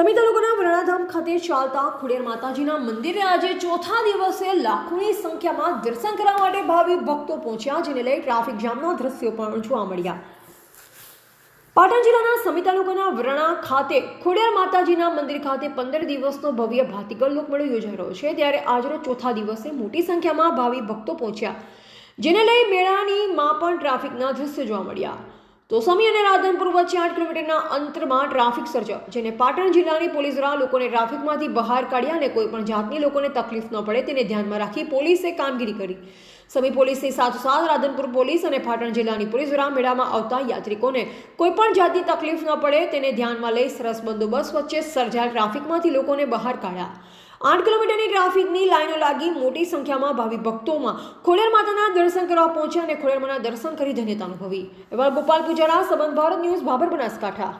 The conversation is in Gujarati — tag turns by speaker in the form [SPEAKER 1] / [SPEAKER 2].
[SPEAKER 1] સમી તાલુકાના વરણાધામ ખાતે ચાલતા ખુડેર માતાજીના મંદિરે આજે ચોથા દિવસે લાખોની સંખ્યામાં દર્શન કરવા માટે ભાવિક ભક્તો પહોંચ્યા, જેને લઈ ટ્રાફિક જામના દ્રશ્યો પણ જોવા મળ્યા. પાટણ જિલ્લાના સમી તાલુકાના વરણા ખાતે ખોડિયાર માતાજીના મંદિર ખાતે પંદર દિવસનો ભવ્ય ભાતીગળ લોકમેળો યોજાઈ રહ્યો છે. ત્યારે આજનો ચોથા દિવસે મોટી સંખ્યામાં ભાવિ ભક્તો પહોંચ્યા, જેને લઈ મેળાની માં પણ ટ્રાફિકના દ્રશ્યો જોવા મળ્યા. તો સમી અને રાધનપુર વચ્ચે આઠ કિલોમીટરના અંતરમાં ટ્રાફિક સર્જાયો, જેને પાટણ જિલ્લાની પોલીસ દ્વારા લોકોને ટ્રાફિકમાંથી બહાર કાઢ્યા અને કોઈ પણ જાતની લોકોને તકલીફ ન પડે તેને ધ્યાનમાં રાખી પોલીસે કામગીરી કરી. સમી પોલીસની સાથોસાથ રાધનપુર પોલીસ અને પાટણ જિલ્લાની પોલીસ દ્વારા મેળામાં આવતા યાત્રિકોને કોઈ પણ જાતની તકલીફ ન પડે તેને ધ્યાનમાં લઈ સરસ બંદોબસ્ત વચ્ચે સર્જાયેલ ટ્રાફિકમાંથી લોકોને બહાર કાઢ્યા. આઠ કિલોમીટરની ટ્રાફિકની લાઈનો લાગી મોટી સંખ્યામાં ભાવિક ભક્તોમાં ખોડિયાર માતાના દર્શન કરવા પહોંચ્યા અને ખોડિયાર માના દર્શન કરી ધન્યતા અનુભવી. એવા ગોપાલ પૂજારા, સંબંધ ભારત ન્યૂઝ, ભાભર બનાસકાંઠા.